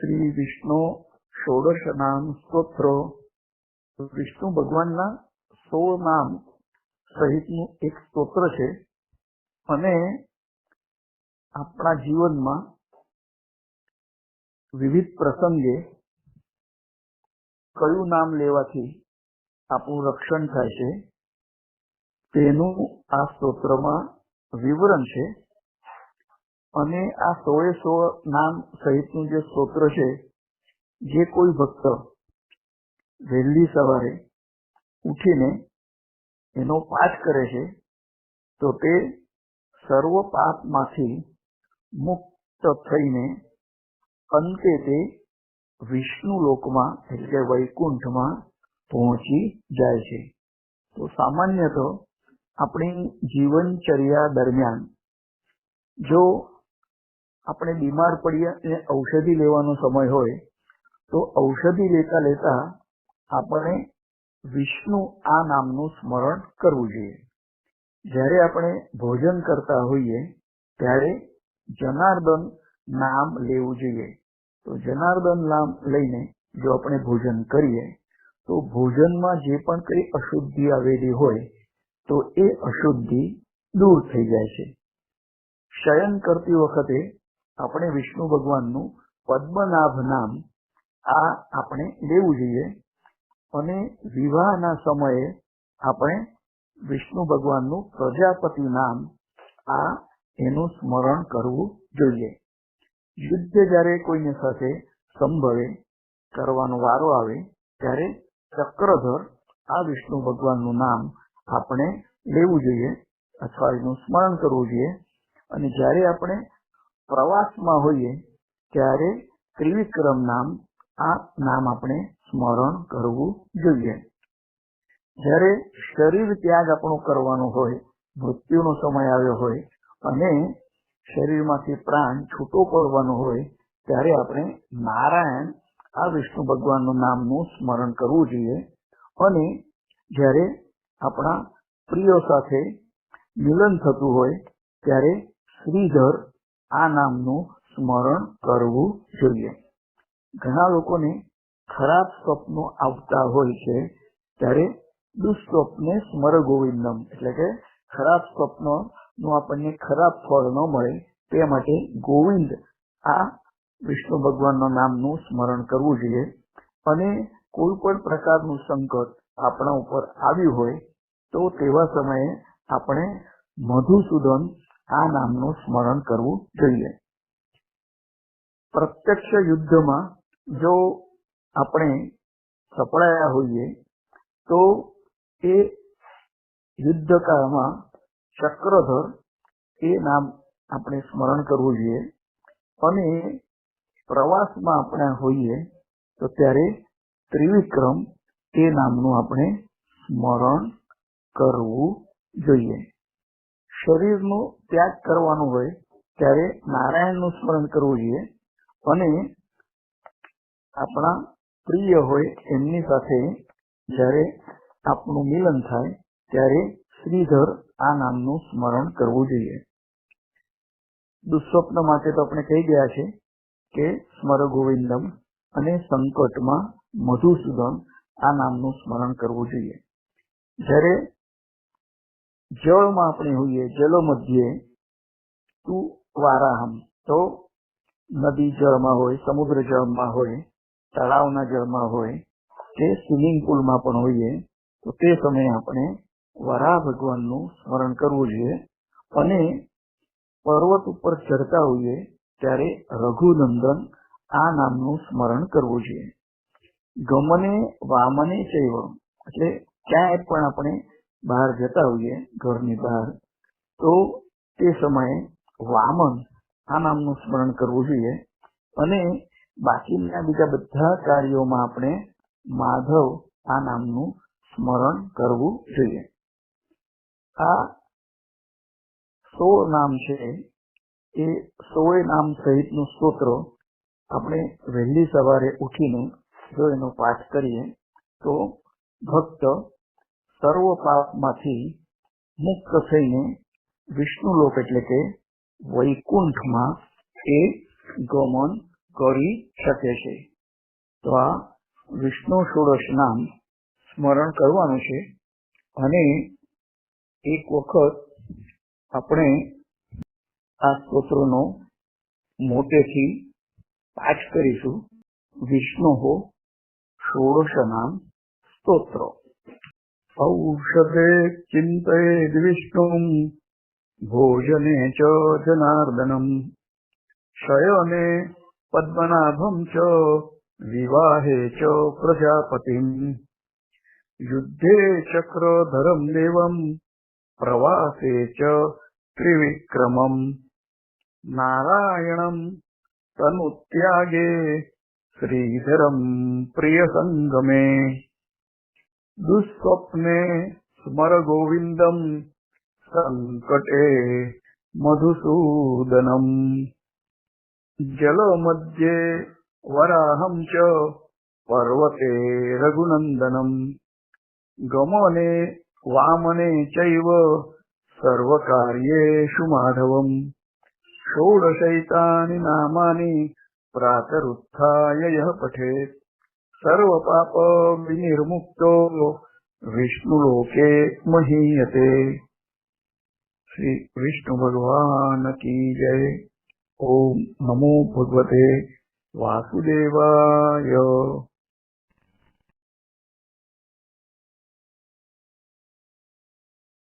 શ્રી વિષ્ણુ ષોડશ નામ સ્તોત્રો વિષ્ણુ ભગવાનના સોળ નામ સહિતનું એક સ્તોત્ર છે. અને આપણા જીવનમાં વિવિધ પ્રસંગે કયું નામ લેવાથી આપણું રક્ષણ થાય છે, તેનું આ સ્તોત્રમાં વિવરણ છે. અને આ સોળે સોળ નામ સહિતનું જે સ્તોત્ર છે, જે કોઈ ભક્ત વહેલી સવારે ઉઠીને એનો પાઠ કરે છે, તો તે સર્વ પાપમાંથી મુક્ત થઈને અંતે તે વિષ્ણુ લોકમાં એટલે કે વૈકુંઠમાં પહોંચી જાય છે. તો સામાન્ય તો આપણી જીવનચર્યા દરમિયાન જો આપણે બીમાર પડીએ અને ઔષધિ લેવાનો સમય હોય, તો ઔષધિ લેતા લેતા આપણે વિષ્ણુ આ નામનું સ્મરણ કરવું જોઈએ. જ્યારે આપણે ભોજન કરતા હોઈએ, ત્યારે જનાર્દન નામ લેવું જોઈએ. તો જનાર્દન નામ લઈને જો આપણે ભોજન કરીએ, તો ભોજનમાં જે પણ કઈ અશુદ્ધિ આવેલી હોય, તો એ અશુદ્ધિ દૂર થઈ જાય છે. શયન કરતી વખતે આપણે વિષ્ણુ ભગવાનનું પદ્મનાભ નામ આ આપણે લેવું જોઈએ. અને વિવાહના સમયે આપણે વિષ્ણુ ભગવાનનું પ્રજાપતિ નામ આ એનું સ્મરણ કરવું જોઈએ. યુદ્ધ જ્યારે કોઈને સાથે સંભવે, કરવાનો વારો આવે, ત્યારે ચક્રધર આ વિષ્ણુ ભગવાનનું નામ આપણે લેવું જોઈએ અથવા એનું સ્મરણ કરવું જોઈએ. અને જ્યારે આપણે પ્રવાસમાં હોઈએ, ત્યારે ત્રિવિક્રમ નામ, આ નામ આપણે સ્મરણ કરવું જોઈએ. જ્યારે શરીર ત્યાગ આપણું કરવાનું હોય, મૃત્યુનો સમય આવ્યો હોય, અને શરીરમાંથી પ્રાણ છૂટો પડવાનો હોય, ત્યારે આપણે નારાયણ, આ વિષ્ણુ ભગવાનનું નામનું સ્મરણ કરવું જોઈએ. અને જ્યારે આપણા પ્રિયો સાથે મિલન થતું હોય, ત્યારે શ્રીધર આ નામનું સ્મરણ કરવું જોઈએ. ઘણા લોકોને ખરાબ સ્વપ્નો આવતા હોય છે ત્યારે દુઃસ્વપ્ને સ્મર ગોવિંદમ એટલે કે ખરાબ સ્વપ્નનું આપણને ખરાબ ફળ ન મળે તે માટે ગોવિંદ આ વિષ્ણુ ભગવાનના નામનું સ્મરણ કરવું જોઈએ. અને કોઈ પણ પ્રકારનું સંકટ આપણા ઉપર આવ્યું હોય તો તેવા સમયે આપણે મધુસૂદન આ નામનું સ્મરણ કરવું જોઈએ. પ્રત્યક્ષ યુદ્ધમાં જો આપણે સપડાયા હોઈએ, તો એ યુદ્ધકાળમાં ચક્રધર એ નામ આપણે સ્મરણ કરવું જોઈએ. અને પ્રવાસમાં આપણે હોઈએ, તો ત્યારે ત્રિવિક્રમ એ નામનું આપણે સ્મરણ કરવું જોઈએ. શરીરનો ત્યાગ કરવાનો હોય, ત્યારે નારાયણનું સ્મરણ કરવું જોઈએ અને આપણા પ્રિય હોય એમની સાથે જ્યારે આપણું મિલન થાય, ત્યારે શ્રીધર આ નામનું સ્મરણ કરવું જોઈએ. દુઃસ્વપ્ન માટે તો આપણે કહી ગયા છે કે સ્મર ગોવિંદમ અને સંકટમાં મધુસૂદન આ નામનું સ્મરણ કરવું જોઈએ. જ્યારે જળમાં આપણે હોઈએ, જલો મધ્યે તું વારાહમ તો નદી જળમાં હોય, સમુદ્ર જળમાં હોય, તળાવના જળમાં હોય, કે સ્વિમિંગ પુલમાં પણ હોઈએ, તો તે સમયે આપણે વરાહ ભગવાનનું સ્મરણ કરવું જોઈએ. અને પર્વત ઉપર ચડતા હોઈએ, ત્યારે રઘુનંદન આ નામનું સ્મરણ કરવું જોઈએ. ગમને વામને ચૈવ. એટલે ક્યાંય પણ આપણે બહાર જતા હોઈએ, ઘરની બહાર, તો તે સમયે વામન આ નામનું સ્મરણ કરવું જોઈએ. અને બાકીના બીજા બધા કાર્યોમાં આપણે માધવ આ નામનું સ્મરણ કરવું જોઈએ. આ સો નામ છે, એ સોળે નામ સહિતનું સ્તોત્ર આપણે વહેલી સવારે ઉઠીને જો એનો પાઠ કરીએ, તો ભક્ત સર્વ પાપમાંથી મુક્ત થઈને વિષ્ણુ લોક એટલે કે વૈકુંઠમાં એ ગમન કરી શકે છે. તો આ વિષ્ણુ ષોડશ નામ સ્મરણ કરવાનું છે અને એક વખત આપણે આ સ્તોત્રનો મોટેથી પાઠ કરીશું. વિષ્ણુ ષોડશ નામ સ્તોત્ર. औषधे चिन्तयेद्विष्णुम् भोजने च जनार्दनम् शयने पद्मनाभम् च विवाहे च प्रजापतिम्। युद्धे चक्रधरम् देवम् प्रवासे च त्रिविक्रमम्। नारायणम् तनुत्यागे श्रीधरम् प्रियसङ्गमे। દુસ્વપ્ને સ્મર ગોવિંદમ સંકટે મધુસૂદનમ જલમધ્યે વરાહમ ચ પર્વતે રઘુનંદનમ ગમને વામને ચૈવ સર્વકાર્યેષુ માધવમ ષોડશૈતાની નામાની પ્રાતરુત્થાય યઃ પઠેत् સર્વપાપ વિનિર્મુક્તો વિષ્ણુલોકે મહીયતે શ્રી વિષ્ણુ ભગવાન કી જય ઓમ નમો ભગવતે વાસુદેવાય